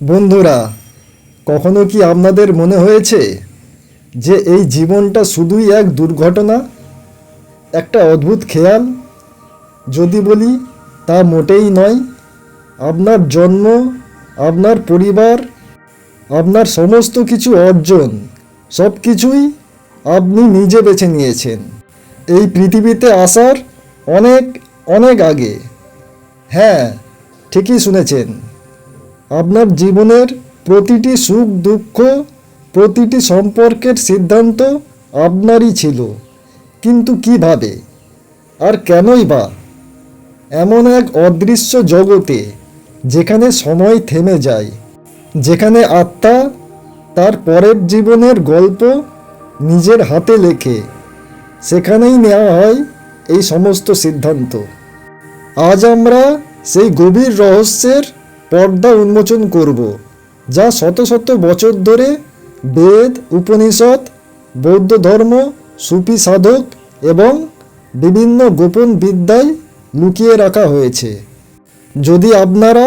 বন্ধুরা, কখনো কি আপনাদের মনে হয়েছে যে এই জীবনটা শুধুই এক দুর্ঘটনা, একটা অদ্ভুত খেয়াল? যদি বলি, তা মোটেই নয়। আপনার জন্ম, আপনার পরিবার, আপনার সমস্ত কিছু অর্জন সব কিছুই আপনি নিজে বেছে নিয়েছেন। এই পৃথিবীতে আসার অনেক অনেক আগে। হ্যাঁ ঠিকই শুনেছেন। আপনার জীবনের প্রতিটি সুখ, দুঃখ, প্রতিটি সম্পর্কের সিদ্ধান্ত আপনারই ছিল। কিন্তু কীভাবে আর কেনই বা? এমন এক অদৃশ্য জগতে যেখানে সময় থেমে যায়, যেখানে আত্মা তার পরের জীবনের গল্প নিজের হাতে লেখে, সেখানেই নেওয়া হয় এই সমস্ত সিদ্ধান্ত। আজ আমরা সেই গভীর রহস্যের পর্দা উন্মোচন করব, যা শত শত বছর ধরে বেদ, উপনিষদ, বৌদ্ধ ধর্ম, সুফি সাধক এবং বিভিন্ন গোপন বিদ্যায় লুকিয়ে রাখা হয়েছে। যদি আপনারা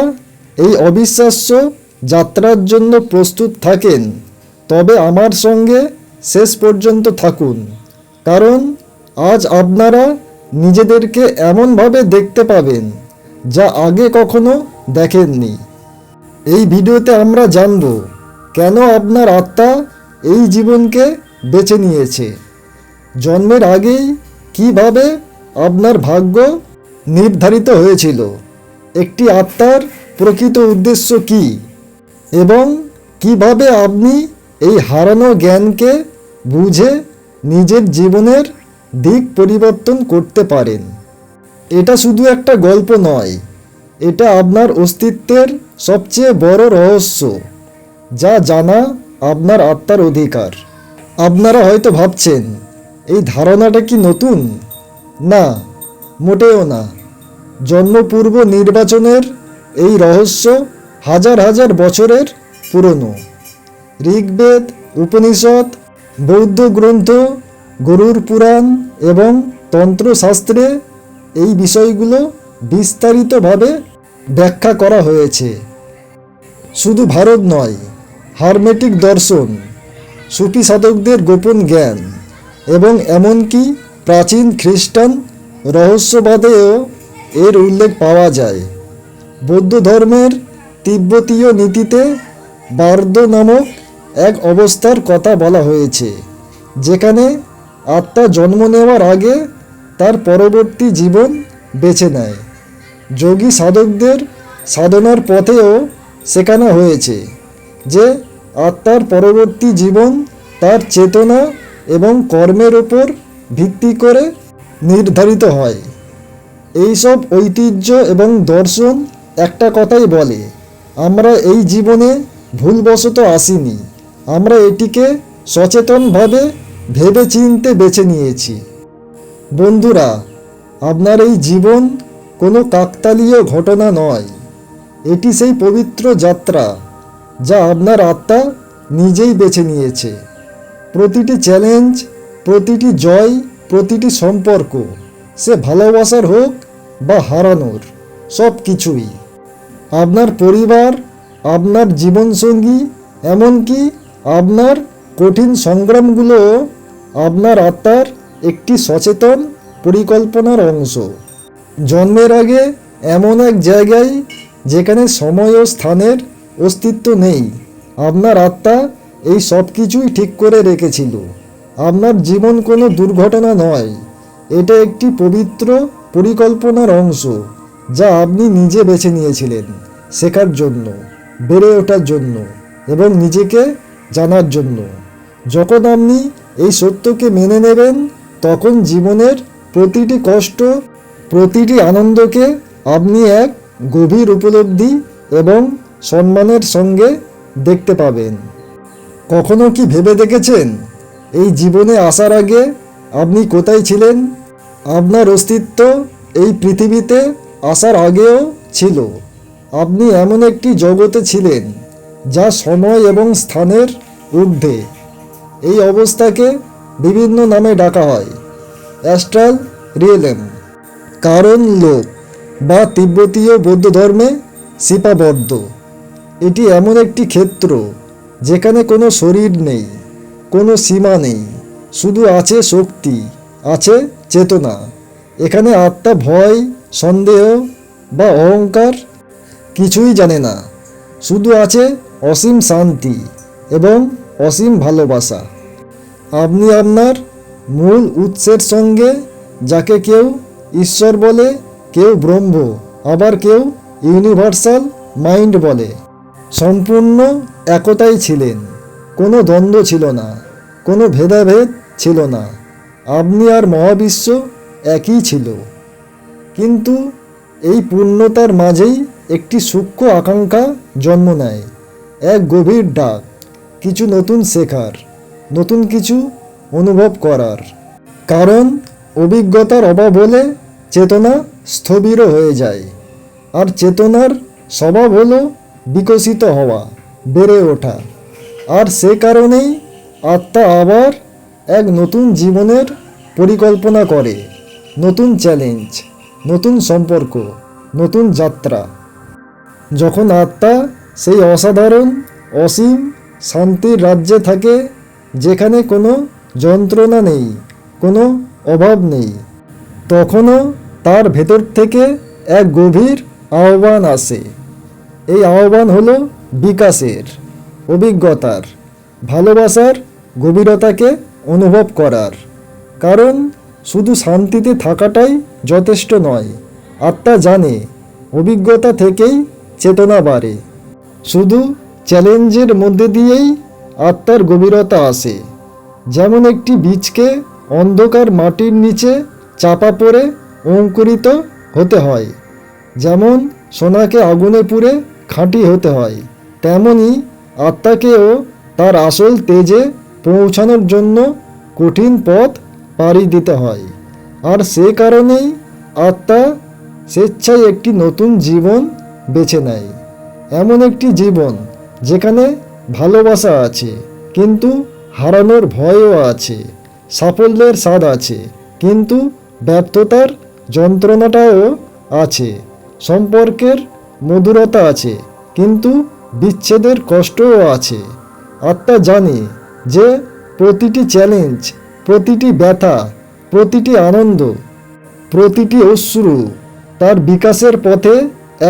এই অবিশ্বাস্য যাত্রার জন্য প্রস্তুত থাকেন, তবে আমার সঙ্গে শেষ পর্যন্ত থাকুন, কারণ আজ আপনারা নিজেদেরকে এমনভাবে দেখতে পাবেন, যা আগে কখনো দেখেননি। এই ভিডিওতে আমরা জানব কেন আপনার আত্মা এই জীবনকে বেছে নিয়েছে। জন্মের আগেই কীভাবে আপনার ভাগ্য নির্ধারিত হয়েছিল? একটি আত্মার প্রকৃত উদ্দেশ্য কী? এবং কীভাবে আপনি এই হারানো জ্ঞানকে বুঝে নিজের জীবনের দিক পরিবর্তন করতে পারেন? এটা শুধু একটা গল্প নয় এটা আপনার অস্তিত্বের সবচেয়ে বড় রহস্য, যা জানা আপনার আত্মার অধিকার। আপনারা হয়তো ভাবছেন, এই ধারণাটা কি নতুন? না, মোটেও না। জন্মপূর্ব নির্বাচনের এই রহস্য হাজার হাজার বছরের পুরনো। ঋগ্বেদ, উপনিষদ, বৌদ্ধ গ্রন্থ গরুর পুরাণ এবং তন্ত্রশাস্ত্রে এই বিষয়গুলো বিস্তারিতভাবে ব্যাখ্যা করা হয়েছে। শুধু ভারত নয়, হারমেটিক দর্শন সুফি সাধকদের গোপন জ্ঞান এবং এমনকি প্রাচীন খ্রিস্টান রহস্যবাদেও এর উল্লেখ পাওয়া যায়। বৌদ্ধ ধর্মের তিব্বতীয় নীতিতে বার্দ নামক এক অবস্থার কথা বলা হয়েছে, যেখানে আত্মা জন্ম নেওয়ার আগে তার পরবর্তী জীবন বেছে নেয়। যোগী সাধকদের সাধনার পথেও শেখানো হয়েছে যে আত্মার পরবর্তী জীবন তার চেতনা এবং কর্মের ওপর ভিত্তি করে নির্ধারিত হয়। এইসব ঐতিহ্য এবং দর্শন একটা কথাই বলে, আমরা এই জীবনে ভুলবশত আসিনি। আমরা এটিকে সচেতনভাবে ভেবে চিনতে বেছে নিয়েছি। বন্ধুরা, আপনার এই জীবন কোনো কাকতালীয় ঘটনা নয়। এটি সেই পবিত্র যাত্রা যা আপনার আত্মা নিজেই বেছে নিয়েছে। প্রতিটি চ্যালেঞ্জ, প্রতিটি জয়, প্রতিটি সম্পর্ক সে ভালোবাসার হোক বা হারানোর, সব কিছুই। আপনার পরিবার, আপনার জীবনসঙ্গী, এমনকি আপনার কঠিন সংগ্রামগুলো আপনার আত্মার একটি সচেতন পরিকল্পনার অংশ। জন্মের আগে এমন এক জায়গায় যেখানে সময় ও স্থানের অস্তিত্ব নেই। আপনার আত্মা এই সব কিছুই ঠিক করে রেখেছিল। আপনার জীবন কোনো দুর্ঘটনা নয়। এটা একটি পবিত্র পরিকল্পনার অংশ যা আপনি নিজে বেছে নিয়েছিলেন শেখার জন্য, বেড়ে ওঠার জন্য এবং নিজেকে জানার জন্য। যখন আপনি এই সত্যকে মেনে নেবেন, তখন জীবনের প্রতিটি কষ্ট প্রতিটি আনন্দকে আপনি এক গভীর উপলব্ধি এবং সম্মানের সঙ্গে দেখতে পাবেন। কখনো কি ভেবে দেখেছেন? এই জীবনে আসার আগে আপনি কোথায় ছিলেন? আপনার অস্তিত্ব এই পৃথিবীতে আসার আগেও ছিল। আপনি এমন একটি জগতে ছিলেন যা সময় এবং স্থানের ঊর্ধ্বে। এই অবস্থাকে বিভিন্ন নামে ডাকা হয়। Astral realm. কারণ লোক বা তিব্বতীয় বৌদ্ধ ধর্মে সিপাবদ্ধ এটি এমন একটি ক্ষেত্র যেখানে কোনো শরীর নেই, কোনো সীমা নেই, শুধু আছে শক্তি, আছে চেতনা। এখানে আত্মা ভয়, সন্দেহ বা অহংকার কিছুই জানে না, শুধু আছে অসীম শান্তি এবং অসীম ভালোবাসা। আপনি আপনার মূল উৎসের সঙ্গে যাকে কেউ ঈশ্বর বলে, কেউ ব্রহ্ম, আবার কেউ ইউনিভার্সাল মাইন্ড বলে। সম্পূর্ণ একতাই ছিলেন। কোনো দ্বন্দ্ব ছিল না, কোনো ভেদাভেদ ছিল না। আপনি আর মহাবিশ্ব একই ছিল। কিন্তু এই পূর্ণতার মাঝেই একটি সূক্ষ্ম আকাঙ্ক্ষা জন্ম নেয়, এক গভীর ডাক, কিছু নতুন শেখার, নতুন কিছু অনুভব করার। কারণ অভিজ্ঞতার অভাব হলে চেতনা স্থবির হয়ে যায় আর চেতনার স্বভাব হলো বিকশিত হওয়া, বেড়ে ওঠা। আর সে কারণেই আত্মা আবার এক নতুন জীবনের পরিকল্পনা করে, নতুন চ্যালেঞ্জ, নতুন সম্পর্ক, নতুন যাত্রা। যখন আত্মা সেই অসাধারণ, অসীম শান্তির রাজ্যে থাকে, যেখানে কোনো যন্ত্রণা নেই, কোনো অভাব নেই। তখনও তার ভেতর থেকে এক গভীর আহ্বান আসে। এই আহ্বান হলো বিকাশের, অভিজ্ঞতার, ভালোবাসার গভীরতাকে অনুভব করার। কারণ শুধু শান্তিতে থাকাটাই যথেষ্ট নয়, আত্মা জানে, অভিজ্ঞতা থেকেই চেতনা বাড়ে। শুধু চ্যালেঞ্জের মধ্যে দিয়েই আত্মার গভীরতা আসে। যেমন একটি বীজকে অন্ধকার মাটির নিচে চাপা পড়ে অঙ্কুরিত হতে হয়। যেমন সোনাকে আগুনে পুড়ে খাঁটি হতে হয়, তেমনি আত্মাকেও তার আসল তেজে পৌঁছানোর জন্য কঠিন পথ পাড়ি দিতে হয়। আর সে কারণেই আত্মা স্বেচ্ছায় একটি নতুন জীবন বেছে নেয়। এমন একটি জীবন যেখানে ভালোবাসা আছে, কিন্তু হারানোর ভয়ও আছে। সাফল্যের স্বাদ আছে, কিন্তু ব্যর্থতার যন্ত্রণাটাও আছে। সম্পর্কের মধুরতা আছে, কিন্তু বিচ্ছেদের কষ্টও আছে। আত্মা জানে যে প্রতিটি চ্যালেঞ্জ প্রতিটি ব্যথা, প্রতিটি আনন্দ, প্রতিটি অশ্রু তার বিকাশের পথে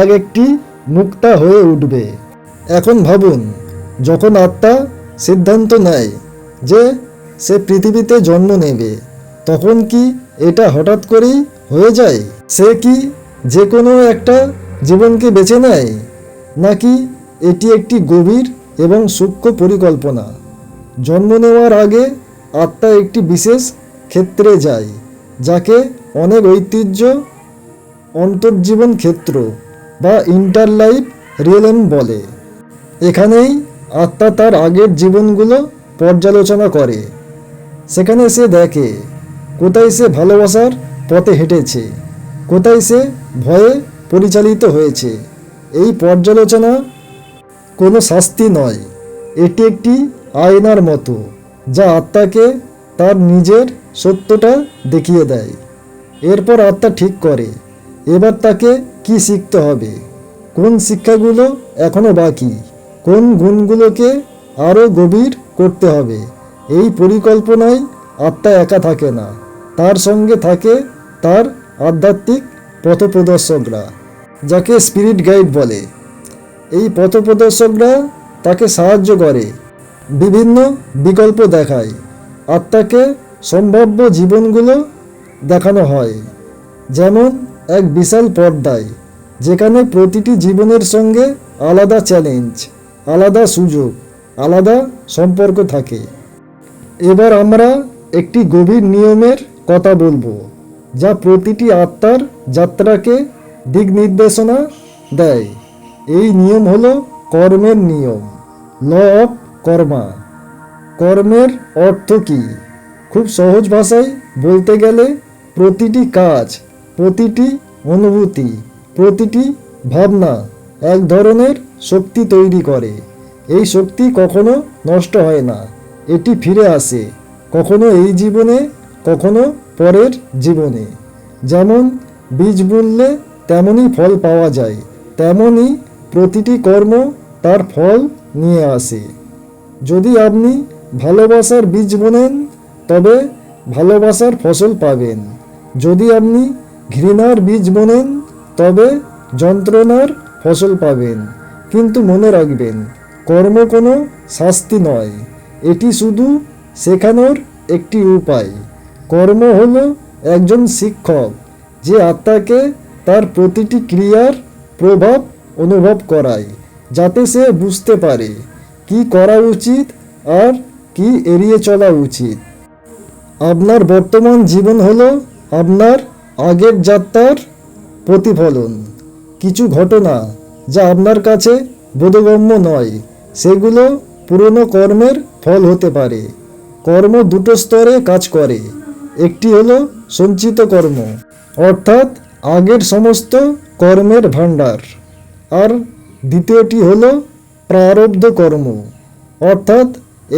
এক একটি মুক্তা হয়ে উঠবে। এখন ভাবুন, যখন আত্মা সিদ্ধান্ত নেয় যে সে পৃথিবীতে জন্ম নেবে, তখন কি এটা হঠাৎ করেই হয়ে যায়? সে কি যে কোনো একটা জীবনকে বেছে নেয়? নাকি এটি একটি গভীর এবং সূক্ষ্ম পরিকল্পনা? জন্ম নেওয়ার আগে আত্মা একটি বিশেষ ক্ষেত্রে যায়, যাকে অনেক ঐতিহ্য, অন্তর্জীবন ক্ষেত্র বা ইন্টার লাইফ রিয়েলম বলে। এখানেই আত্মা তার আগের জীবনগুলো পর্যালোচনা করে। সেখানে সে দেখে, কোথায় সে ভালোবাসার পথে হেঁটেছে, কোথায় সে ভয়ে পরিচালিত হয়েছে, এই পর্যালোচনা কোনো শাস্তি নয়। এটি একটি আয়নার মতো, যা আত্মাকে তার নিজের সত্যটা দেখিয়ে দেয়। এরপর আত্মা ঠিক করে, এবার তাকে কি শিখতে হবে? কোন শিক্ষাগুলো এখনও বাকি? কোন গুণগুলোকে আরও গভীর করতে হবে? এই পরিকল্পনায় আত্মা একা থাকে না। তার সঙ্গে থাকে তার আধ্যাত্মিক পথপ্রদর্শকরা, যাকে স্পিরিট গাইড বলে। এই পথপ্রদর্শকরা তাকে সাহায্য করে, বিভিন্ন বিকল্প দেখায়। আত্মাকে সম্ভাব্য জীবনগুলো দেখানো হয়, যেমন এক বিশাল পর্দায়, যেখানে প্রতিটি জীবনের সঙ্গে আলাদা চ্যালেঞ্জ আলাদা সুযোগ, আলাদা সম্পর্ক থাকে। এবার আমরা একটি গভীর নিয়মের কথা বলব, যা প্রতিটি আত্মার যাত্রাকে দিক নির্দেশনা দেয়। এই নিয়ম হলো কর্মের নিয়ম, ল অফ কর্মা। কর্মের অর্থ কী? খুব সহজ ভাষায় বলতে গেলে প্রতিটি কাজ, প্রতিটি অনুভূতি, প্রতিটি ভাবনা এক ধরনের শক্তি তৈরি করে। এই শক্তি কখনো নষ্ট হয় না। এটি ফিরে আসে কখনো এই জীবনে, কখনো পরের জীবনে। যেমন বীজ বুনলে তেমনই ফল পাওয়া যায়, তেমনই প্রতিটি কর্ম তার ফল নিয়ে আসে। যদি আপনি ভালোবাসার বীজ বোনেন, তবে ভালোবাসার ফসল পাবেন। যদি আপনি ঘৃণার বীজ বোনেন, তবে যন্ত্রণার ফসল পাবেন। কিন্তু মনে রাখবেন, কর্ম কোনো শাস্তি নয়। এটি শুধু শেখানোর একটি উপায়। কর্ম হল একজন শিক্ষক যে আত্মাকে তার প্রতিটি ক্রিয়ার প্রভাব অনুভব করায়, যাতে সে বুঝতে পারে কি করা উচিত আর কি এড়িয়ে চলা উচিত। আপনার বর্তমান জীবন হলো আপনার আগের যাত্রার প্রতিফলন। কিছু ঘটনা যা আপনার কাছে বোধগম্য নয়, সেগুলো পুরনো কর্মের ফল হতে পারে। কর্ম দুটো স্তরে কাজ করে। একটি হলো সঞ্চিত কর্ম, অর্থাৎ আগের সমস্ত কর্মের ভাণ্ডার। আর দ্বিতীয়টি হলো প্রারব্ধ কর্ম, অর্থাৎ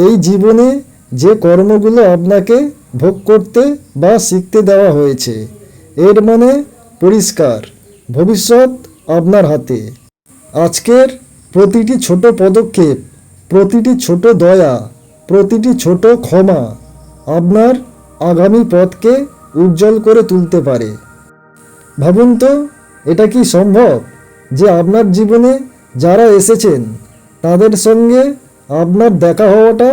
এই জীবনে যে কর্মগুলো আপনাকে ভোগ করতে বা শিখতে দেওয়া হয়েছে, এর মানে পরিষ্কার, ভবিষ্যৎ আপনার হাতে। আজকের প্রতিটি ছোট পদক্ষেপ প্রতিটি ছোট দয়া, প্রতিটি ছোট ক্ষমা আপনার আগামী পথকে উজ্জ্বল করে তুলতে পারে। ভাবুন তো, এটা কি সম্ভব যে আপনার জীবনে যারা এসেছেন, তাদের সঙ্গে আপনার দেখা হওয়াটা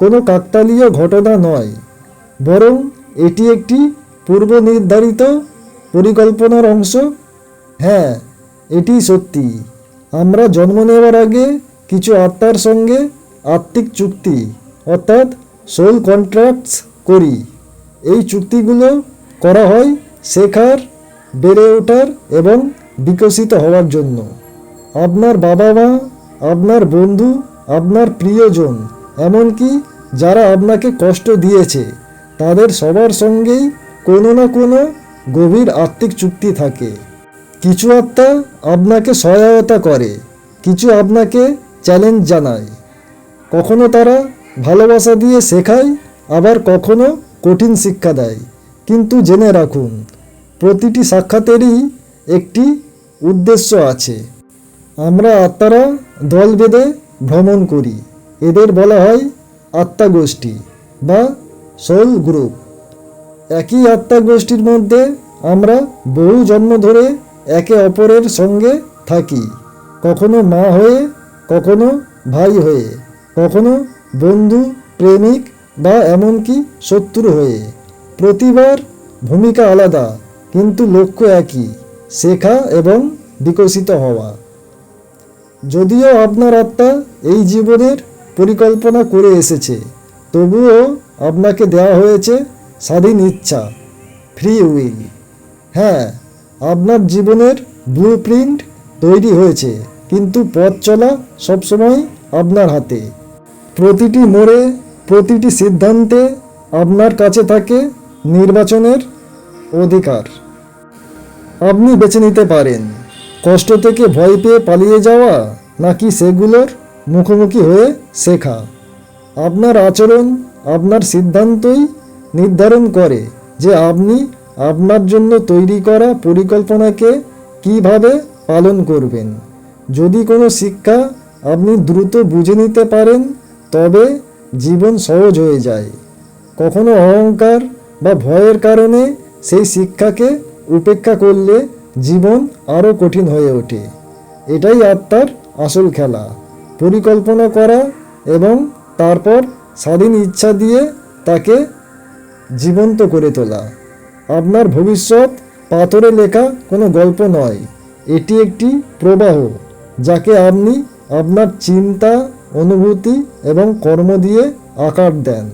কোনো কাকতালীয় ঘটনা নয়, বরং এটি একটি পূর্ব নির্ধারিত পরিকল্পনার অংশ? হ্যাঁ এটি সত্যি। আমরা জন্ম নেওয়ার আগে কিছু আত্মার সঙ্গে আত্মিক চুক্তি, অর্থাৎ সোল কন্ট্রাক্টস করি। এই চুক্তিগুলো করা হয় শেখার, বেড়ে ওঠার এবং বিকশিত হওয়ার জন্য। আপনার বাবা মা আপনার বন্ধু, আপনার প্রিয়জন, এমনকি যারা আপনাকে কষ্ট দিয়েছে, তাদের সবার সঙ্গেই কোনো না কোনো গভীর আত্মিক চুক্তি থাকে। কিছু আত্মা আপনাকে সহায়তা করে, কিছু আপনাকে চ্যালেঞ্জ জানায়। কখনো তারা ভালোবাসা দিয়ে শেখায়, আবার কখনো কঠিন শিক্ষা দেয়। কিন্তু জেনে রাখুন, প্রতিটি সাক্ষাতেরই একটি উদ্দেশ্য আছে। আমরা আত্মারা দল বেঁধে ভ্রমণ করি। এদের বলা হয় আত্মা গোষ্ঠী বা সোল গ্রুপ। একই আত্মা গোষ্ঠীর মধ্যে আমরা বহু জন্ম ধরে একে অপরের সঙ্গে থাকি। কখনো মা হয়ে কখনো ভাই হয়ে, কখনো বন্ধু, প্রেমিক বা এমনকি শত্রু হয়ে। প্রতিবার ভূমিকা আলাদা, কিন্তু লক্ষ্য একই, শেখা এবং বিকশিত হওয়া। যদিও আপনার আত্মা এই জীবনের পরিকল্পনা করে এসেছে, তবুও আপনাকে দেওয়া হয়েছে স্বাধীন ইচ্ছা ফ্রি উইল হ্যাঁ আপনার জীবনের ব্লু প্রিন্ট তৈরি হয়েছে। কিন্তু পথ চলা সবসময় আপনার হাতে। প্রতিটি মোড়ে, প্রতিটি সিদ্ধান্তে আপনার কাছে থাকে নির্বাচনের অধিকার। আপনি বেছে নিতে পারেন। কষ্ট থেকে ভয় পেয়ে পালিয়ে যাওয়া নাকি সেগুলোর মুখোমুখি হয়ে শেখা। আপনার আচরণ, আপনার সিদ্ধান্তই নির্ধারণ করে যে আপনি আপনার জন্য তৈরি করা পরিকল্পনাকে কীভাবে পালন করবেন। যদি কোনো শিক্ষা আপনি দ্রুত বুঝে নিতে পারেন, তবে জীবন সহজ হয়ে যায়। কখনো অহংকার বা ভয়ের কারণে সেই শিক্ষাকে উপেক্ষা করলে জীবন আরও কঠিন হয়ে ওঠে। এটাই আত্মার আসল খেলা। পরিকল্পনা করা এবং তারপর স্বাধীন ইচ্ছা দিয়ে তাকে জীবন্ত করে তোলা। আপনার ভবিষ্যৎ পাথরে লেখা কোনো গল্প নয়। এটি একটি প্রবাহ। যাকে আপনি আপনার চিন্তা, অনুভূতি এবং কর্ম দিয়ে আকার দেন।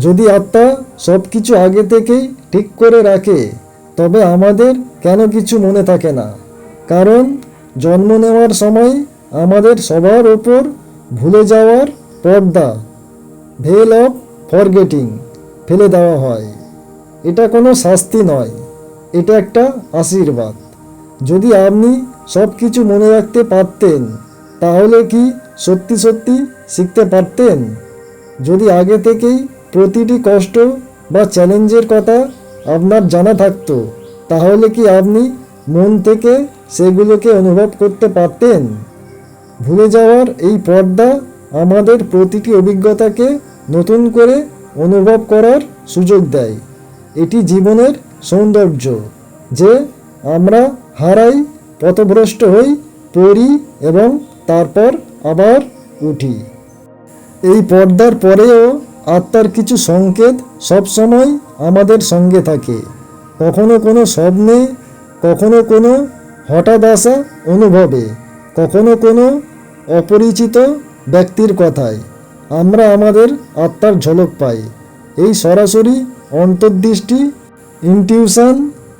যদি আত্মা সব কিছু আগে থেকেই ঠিক করে রাখে, তবে আমাদের কেন কিছু মনে থাকে না? কারণ জন্ম নেওয়ার সময় আমাদের সবার ওপর ভুলে যাওয়ার পর্দা ভেল অফ ফরগেটিং ফেলে দেওয়া হয়। এটা কোনো শাস্তি নয়, এটা একটা আশীর্বাদ। যদি আপনি সব কিছু মনে রাখতে পারতেন, তাহলে কি সত্যি সত্যি শিখতে পারতেন? যদি আগে থেকেই প্রতিটি কষ্ট বা চ্যালেঞ্জের কথা আপনার জানা থাকতো, তাহলে কি আপনি মন থেকে সেগুলোকে অনুভব করতে পারতেন? ভুলে যাওয়ার এই পর্দা আমাদের প্রতিটি অভিজ্ঞতাকে নতুন করে অনুভব করার সুযোগ দেয়। এটি জীবনের সৌন্দর্য, যে আমরা হারাই পথভ্রষ্ট হই, পড়ি এবং তারপর আবার উঠি। এই পর্দার পরেও আত্মার কিছু সংকেত সবসময় আমাদের সঙ্গে থাকে। কখনো কোনো স্বপ্নে, কখনো কোনো হঠাৎ আসা অনুভবে, কখনো কোনো অপরিচিত ব্যক্তির কথায়। আমরা আমাদের আত্মার ঝলক পাই। এই সরাসরি অন্তর্দৃষ্টি ইনটিউশন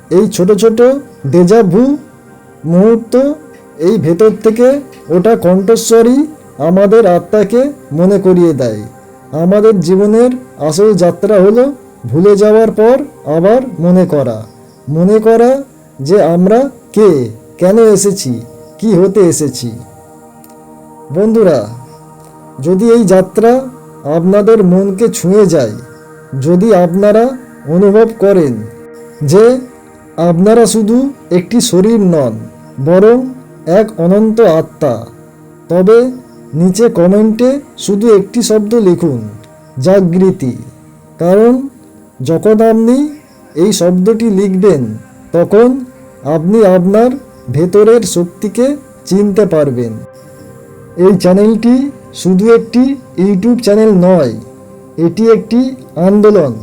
এই ছোট ছোট ডেজাভু মুহূর্ত, এই ভেতর থেকে ওটা কণ্ঠস্বরই আমাদের আত্মাকে মনে করিয়ে দেয়। আমাদের জীবনের আসল যাত্রা হলো ভুলে যাওয়ার পর আবার মনে করা। মনে করা যে আমরা কে, কেন এসেছি, কি হতে এসেছি। বন্ধুরা, যদি এই যাত্রা আপনাদের মনকে ছুঁয়ে যায়, যদি আপনারা অনুভব করেন যে আপনারা শুধু একটি শরীর নন বরং এক অনন্ত আত্মা। তবে নিচে কমেন্টে শুধু একটি শব্দ লিখুন, জাগৃতি। কারণ যখন আপনি এই শব্দটি লিখবেন, তখন আপনি আপনার ভেতরের শক্তিকে চিনতে পারবেন। এই চ্যানেলটি শুধু একটি ইউটিউব চ্যানেল নয়, এটি একটি আন্দোলন।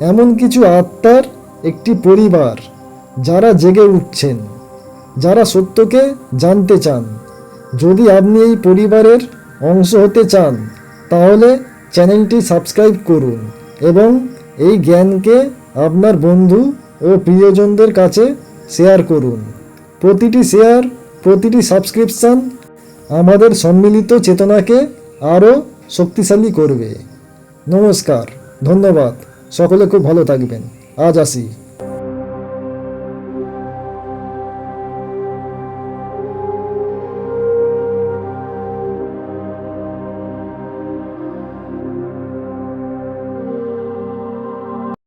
এমন কিছু আত্মার একটি পরিবার, যারা জেগে উঠছেন। যারা সত্যকে জানতে চান, যদি আপনি এই পরিবারের অংশ হতে চান, তাহলে চ্যানেলটি সাবস্ক্রাইব করুন এবং এই জ্ঞানকে আপনার বন্ধু ও প্রিয়জনদের কাছে শেয়ার করুন। প্রতিটি শেয়ার, প্রতিটি সাবস্ক্রিপশন আমাদের সম্মিলিত চেতনাকে আরও শক্তিশালী করবে। নমস্কার, ধন্যবাদ। সকলে খুব ভালো থাকবেন। আজ আসি।